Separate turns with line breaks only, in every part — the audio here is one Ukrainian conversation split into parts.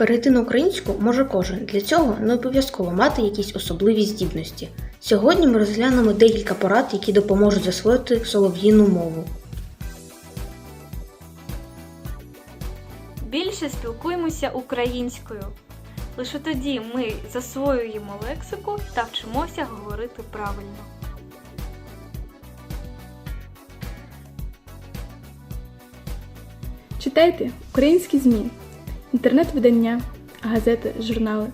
Перейти на українську може кожен. Для цього не обов'язково мати якісь особливі здібності. Сьогодні ми розглянемо декілька порад, які допоможуть засвоїти солов'їну мову.
Більше спілкуємося українською. Лише тоді ми засвоюємо лексику та вчимося говорити правильно.
Читайте українські ЗМІ, інтернет-видання, газети, журнали.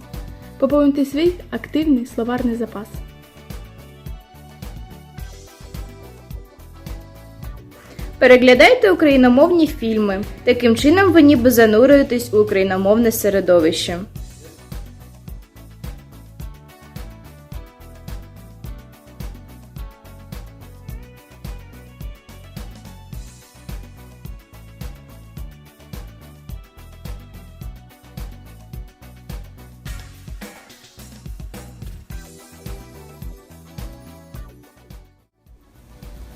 Поповнити свій активний словарний запас.
Переглядайте україномовні фільми. Таким чином ви ніби занурюєтесь у україномовне середовище.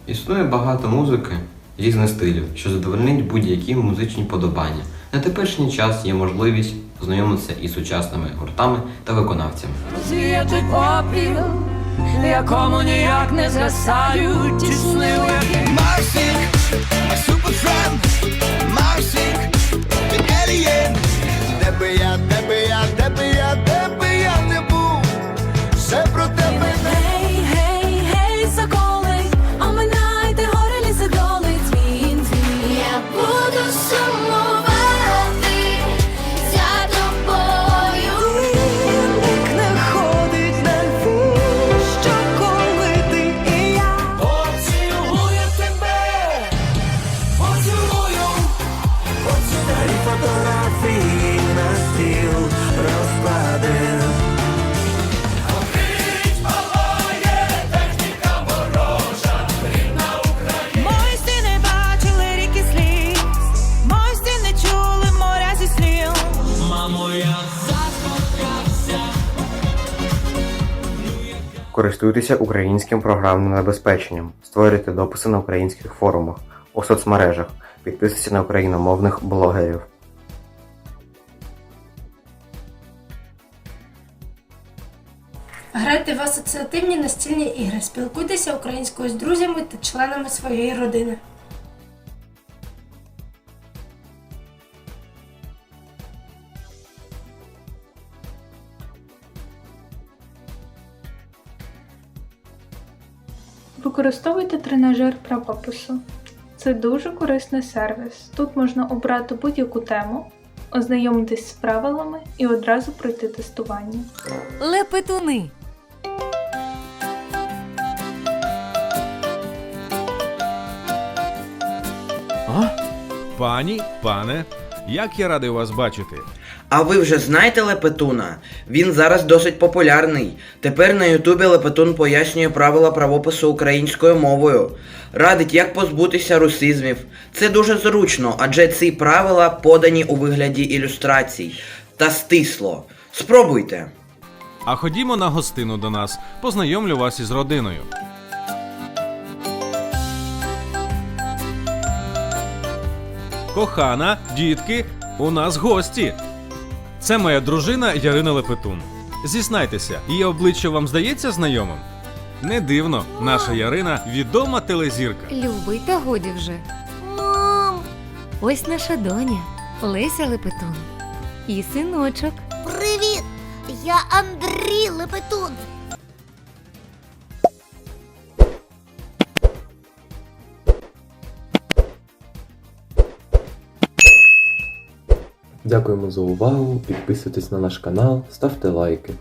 Існує багато музики різних стилів, що задовольнить будь-які музичні подобання. На теперішній час є можливість познайомитися із сучасними гуртами та виконавцями.
Розвіяти попіл, якому ніяк не згасають ті сни.
Де би я, де би я, де би я,
Користуйтеся українським програмним забезпеченням, створюйте дописи на українських форумах, у соцмережах, підписуйтесь на україномовних блогерів.
Грайте в асоціативні настільні ігри, спілкуйтеся українською з друзями та членами своєї родини.
Використовуйте тренажер правопису. Це дуже корисний сервіс. Тут можна обрати будь-яку тему, ознайомитись з правилами і одразу пройти тестування.
Лепетуни.
Пані, пане, як я радий вас бачити.
А ви вже знаєте Лепетуна? Він зараз досить популярний. Тепер на Ютубі Лепетун пояснює правила правопису українською мовою. Радить, як позбутися русизмів. Це дуже зручно, адже ці правила подані у вигляді ілюстрацій. Та стисло. Спробуйте.
А ходімо на гостину до нас, познайомлю вас із родиною. Кохана, дітки, у нас гості. Це моя дружина Ярина Лепетун. Зізнайтеся, її обличчя вам здається знайомим? Не дивно, наша Ярина відома телезірка.
Любий, та годі вже.
Мам,
Ось наша доня Леся Лепетун. І синочок.
привіт! Я Андрій Лепетун.
Дякуємо за увагу, підписуйтесь на наш канал, ставте лайки.